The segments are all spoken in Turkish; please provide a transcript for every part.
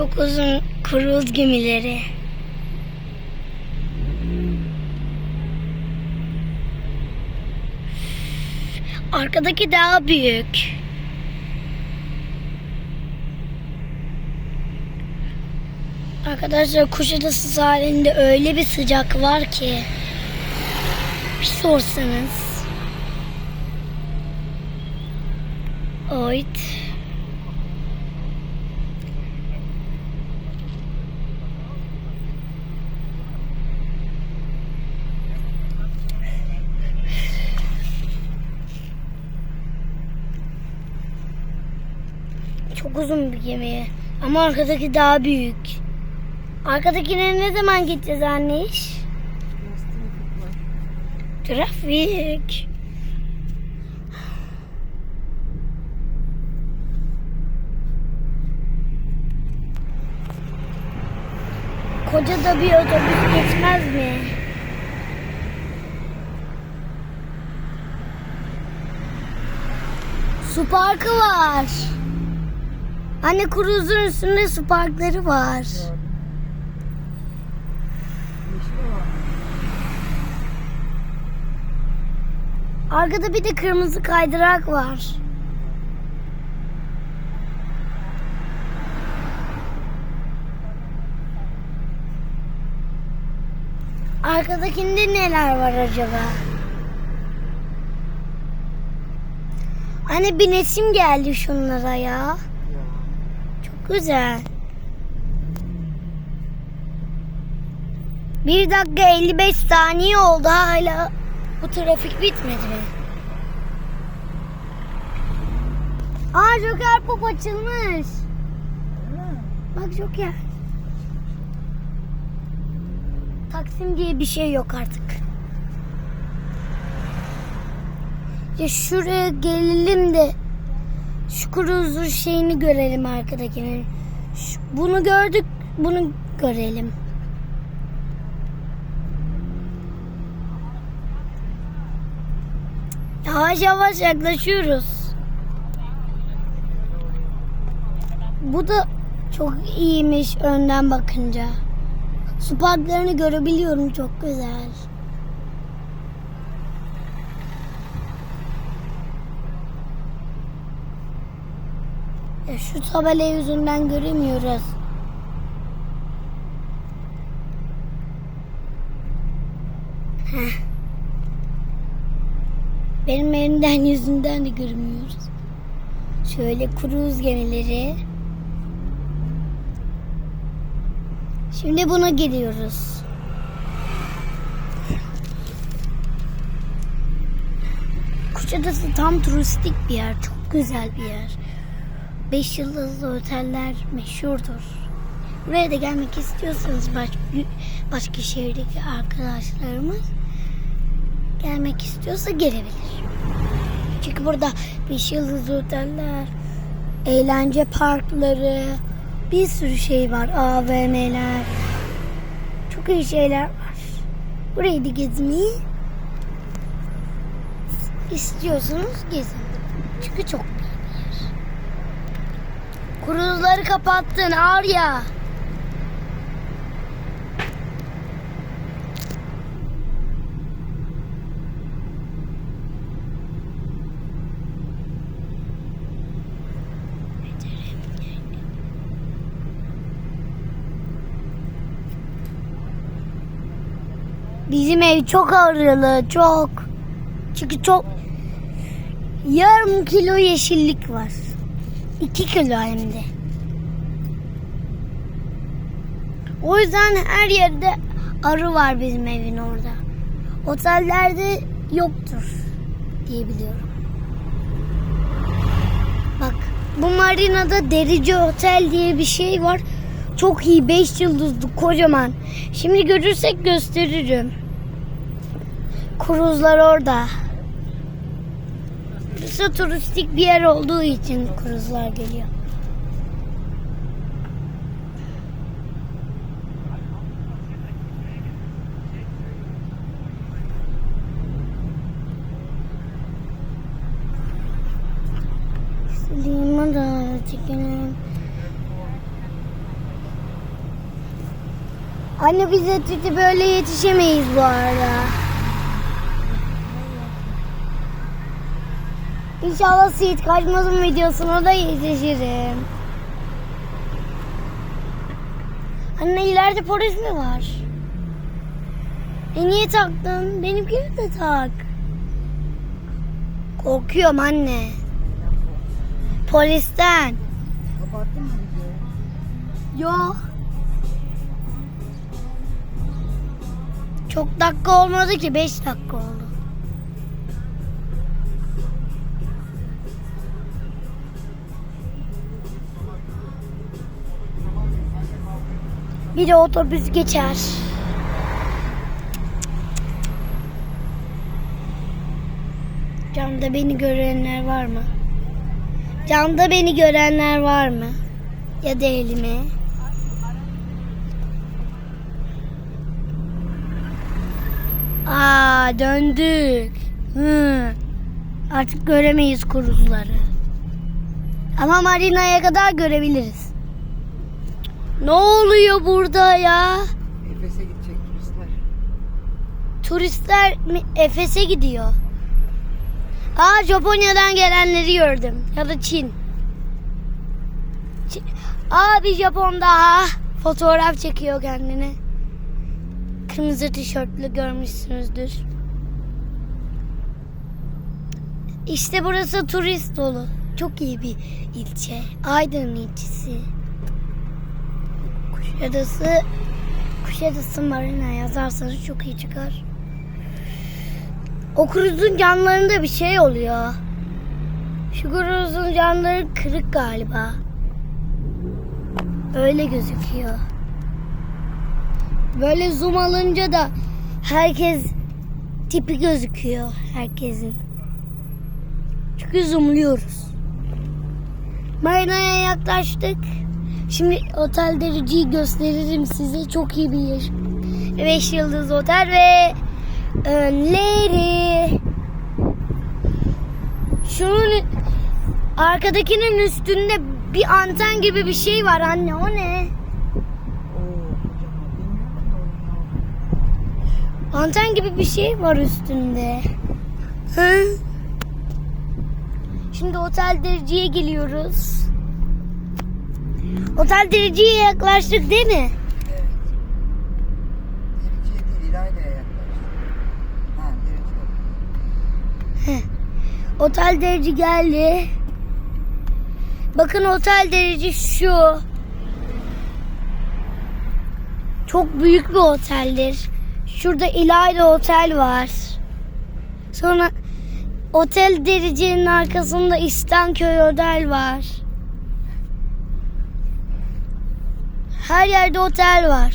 Çok uzun kruz gemileri. Arkadaki daha büyük. Arkadaşlar Kuşadası sahilinde öyle bir sıcak var ki bir sorsanız. Evet. Çok uzun bir gemi. Ama arkadaki daha büyük. Arkadakine ne zaman gideceğiz anne iş? Trafik. Koca da bir otobüs geçmez mi? Su parkı var. Anne kruzun üstünde su parkları var. Arkada bir de kırmızı kaydırak var. Arkadakinde neler var acaba? Anne bir nesim geldi şunlara ya. Güzel. Bir dakika 55 saniye oldu hala bu trafik bitmedi mi? Aa Joker Pop açılmış. Bak Joker. Taksim diye bir şey yok artık. Ya şuraya gelelim de şu kruzun şeyini görelim arkadakinin. Şu- bunu gördük, bunu görelim. Yavaş yavaş yaklaşıyoruz. Bu da çok iyiymiş önden bakınca. Su parklarını görebiliyorum çok güzel. Ya şu tabela yüzünden göremiyoruz. Heh. Benim elimden yüzünden de görmüyoruz. Şöyle kruz gemileri. Şimdi buna gidiyoruz. Kuşadası tam turistik bir yer. Çok güzel bir yer. Beş yıldızlı oteller meşhurdur. Buraya da gelmek istiyorsanız baş, başka şehirdeki arkadaşlarımız gelmek istiyorsa gelebilir. Çünkü burada beş yıldızlı oteller, eğlence parkları, bir sürü şey var. AVM'ler. Çok iyi şeyler var. Burayı da gezmeyi istiyorsanız gezin. Çünkü çok. Kruzları kapattın Arya. Bizim ev çok ağrılı, çok. Çünkü çok yarım kilo yeşillik var. İki kilo hem de. O yüzden her yerde arı var bizim evin orada. Otellerde yoktur diye biliyorum. Bak bu marinada Derici Otel diye bir şey var. Çok iyi 5 yıldızlı kocaman. Şimdi görürsek gösteririm. Kruzlar orada. Burası turistik bir yer olduğu için kruzlar geliyor. Lima da çekelim. Anne biz de böyle yetişemeyiz bu arada. İnşallah Seyit kaçmasın videosuna da yetişirim. Anne ileride polis mi var? E niye taktın? Benimkini de tak. Korkuyorum anne. Polisten. Kapattın mı videoyu? Yok. Çok dakika olmadı ki 5 dakika oldu. Bir de otobüs geçer. Camda beni görenler var mı? Camda beni görenler var mı? Ya da elime. Aa döndük. Hı. Artık göremeyiz kuruzuları. Ama marinaya kadar görebiliriz. Ne oluyor burada ya? Efes'e gidecek turistler. Turistler mi- Efes'e gidiyor. Aa Japonya'dan gelenleri gördüm. Ya da Çin. Çin. Aa bir Japon daha fotoğraf çekiyor kendini. Kırmızı tişörtlü görmüşsünüzdür. İşte burası turist dolu. Çok iyi bir ilçe. Aydın ilçesi. Kuşadası Kuşadası Marina yazarsanız çok iyi çıkar. O kruzun camlarında bir şey oluyor. Şu kruzun camları kırık galiba. Öyle gözüküyor. Böyle zoom alınca da herkes tipi gözüküyor herkesin. Çünkü zoomluyoruz. Marina'ya yaklaştık. Şimdi otel dereceyi gösteririm size. Çok iyi bir yer. 5 yıldız otel ve önleri. Şunun arkadakinin üstünde bir anten gibi bir şey var anne. O ne? Anten gibi bir şey var üstünde. Hı? Şimdi otel dereceye geliyoruz. Otel dereceye yaklaştık değil mi? Evet. Derece'ye değil İlayda'ya yaklaştı. Ha derece. Otel derece geldi. Bakın otel derece şu. Çok büyük bir oteldir. Şurada İlayda Otel var. Sonra otel derecenin arkasında İstanköy Otel var. Her yerde otel var.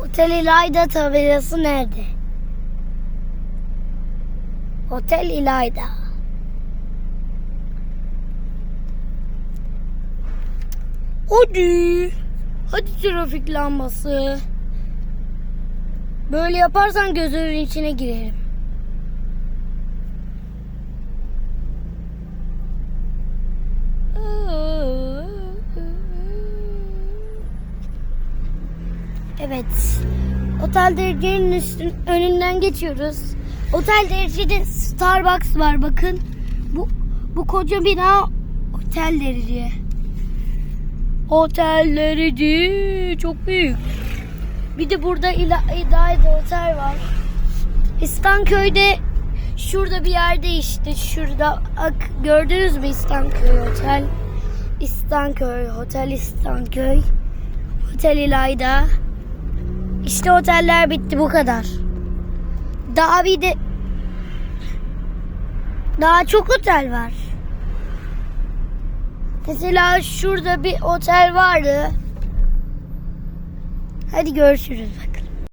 Otel İlayda tabelası nerede? Otel İlayda. Hadi. Hadi trafik lambası. Böyle yaparsan gözünün içine girerim. Evet. Otel derecenin üstün, önünden geçiyoruz. Otel derecede Starbucks var bakın. Bu bu koca bina otel derece. Otel derece çok büyük. Bir de burada İla, İda'da otel var. İstanköy'de şurada bir yerde işte şurada ak, gördünüz mü İstanköy Otel? İstanköy Otel İstanköy. Otel İlayda. İşte oteller bitti bu kadar. Daha bir de daha çok otel var. Mesela şurada bir otel vardı. Hadi görüşürüz bakın.